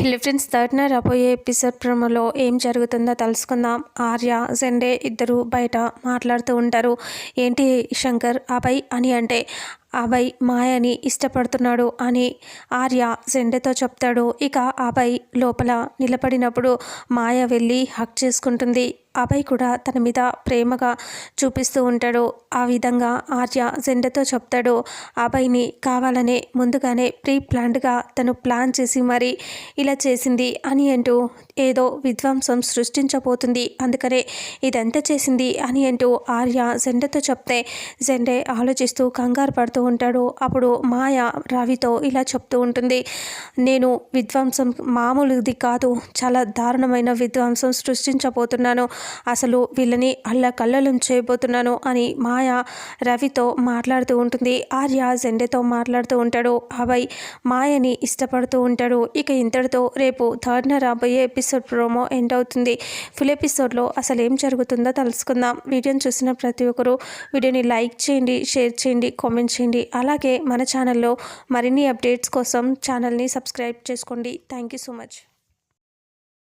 Hello friends థర్డ్న రాబోయే episode ప్రమోలో ఏం జరుగుతుందో తెలుసుకుందాం. ఆర్య జెండే ఇద్దరు బయట మాట్లాడుతూ ఉంటారు. ఏంటి శంకర్ అభయ్ అని అంటే అభయ్ మాయని ఇష్టపడుతున్నాడు అని ఆర్య జెండెతో చెప్తాడు. ఇక అభయ్ లోపల నిలబడినప్పుడు మాయ వెళ్ళి హక్ చేసుకుంటుంది. అభయ్ కూడా తన మీద ప్రేమగా చూపిస్తూ ఉంటాడు. ఆ విధంగా ఆర్య జెండతో చెప్తాడు అభయ్ని కావాలనే ముందుగానే ప్రీ ప్లాన్డ్గా తను ప్లాన్ చేసి మరి ఇలా చేసింది అని అంటూ ఏదో విధ్వంసం సృష్టించబోతుంది. అందుకనే ఇదంతా చేసింది అని అంటూ ఆర్య జెండతో చెప్తే జెండే ఆలోచిస్తూ కంగారు పడుతూ ఉంటాడు. అప్పుడు మాయ రవితో ఇలా చెప్తూ ఉంటుంది నేను విధ్వంసం మామూలుది కాదు. చాలా దారుణమైన విధ్వంసం సృష్టించబోతున్నాను. అసలు వీళ్ళని అల్ల కళ్ళలం చేయబోతున్నాను అని మాయ రవితో మాట్లాడుతూ ఉంటుంది. ఆర్య జెండేతో మాట్లాడుతూ ఉంటాడు. అభయ్ మాయని ఇష్టపడుతూ ఉంటాడు. ఇక ఇంతటితో రేపు థర్డ్న రాబోయే ఎపిసోడ్ ప్రోమో ఎండ్ అవుతుంది. ఫుల్ ఎపిసోడ్లో అసలు ఏం జరుగుతుందో తెలుసుకుందాం. వీడియోని చూసిన ప్రతి ఒక్కరూ వీడియోని లైక్ చేయండి షేర్ చేయండి కామెంట్ చేయండి. అలాగే మన ఛానల్లో మరిన్ని అప్డేట్స్ కోసం ఛానల్ని సబ్స్క్రైబ్ చేసుకోండి. Thank you so much.